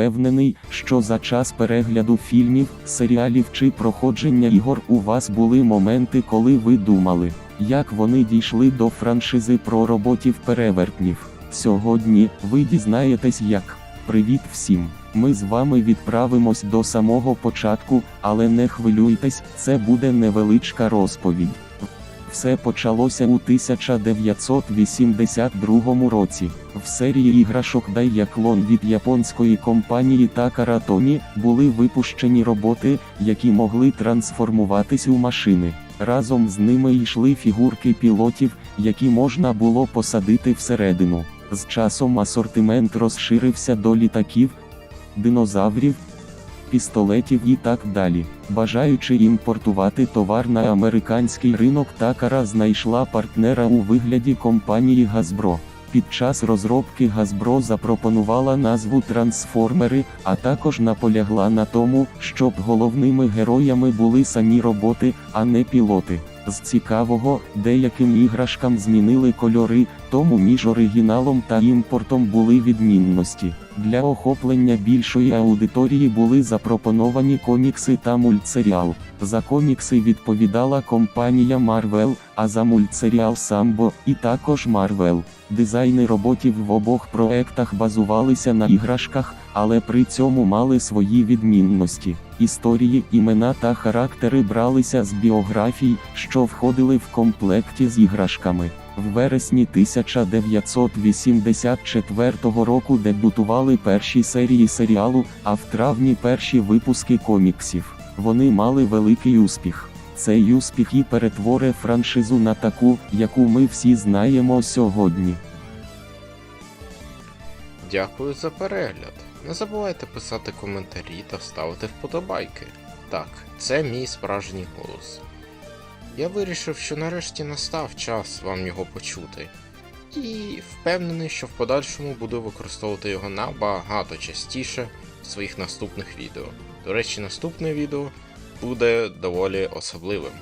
впевнений, що за час перегляду фільмів, серіалів чи проходження ігор у вас були моменти, коли ви думали, як вони дійшли до франшизи про роботів перевертнів. Сьогодні ви дізнаєтесь як. Привіт всім! Ми з вами відправимось до самого початку, але не хвилюйтесь, це буде невеличка розповідь. Все почалося у 1982 році. В серії іграшок Дайяклон від японської компанії Takara Tomy були випущені роботи, які могли трансформуватись у машини. Разом з ними йшли фігурки пілотів, які можна було посадити всередину. З часом асортимент розширився до літаків, динозаврів, пістолетів і так далі. Бажаючи імпортувати товар на американський ринок, Такара знайшла партнера у вигляді компанії Газбро. Під час розробки Газбро запропонувала назву Трансформери, а також наполягла на тому, щоб головними героями були самі роботи, а не пілоти. З цікавого, деяким іграшкам змінили кольори, тому між оригіналом та імпортом були відмінності. Для охоплення більшої аудиторії були запропоновані комікси та мультсеріал. За комікси відповідала компанія Marvel, а за мультсеріал Самбо і також Marvel. Дизайни роботів в обох проектах базувалися на іграшках, але при цьому мали свої відмінності. Історії, імена та характери бралися з біографій, що входили в комплекті з іграшками. В вересні 1984 року дебютували перші серії серіалу, а в травні перші випуски коміксів. Вони мали великий успіх. Цей успіх і перетворив франшизу на таку, яку ми всі знаємо сьогодні. Дякую за перегляд. Не забувайте писати коментарі та ставити вподобайки. Так, це мій справжній голос. Я вирішив, що нарешті настав час вам його почути. І впевнений, що в подальшому буду використовувати його набагато частіше в своїх наступних відео. До речі, наступне відео буде доволі особливим.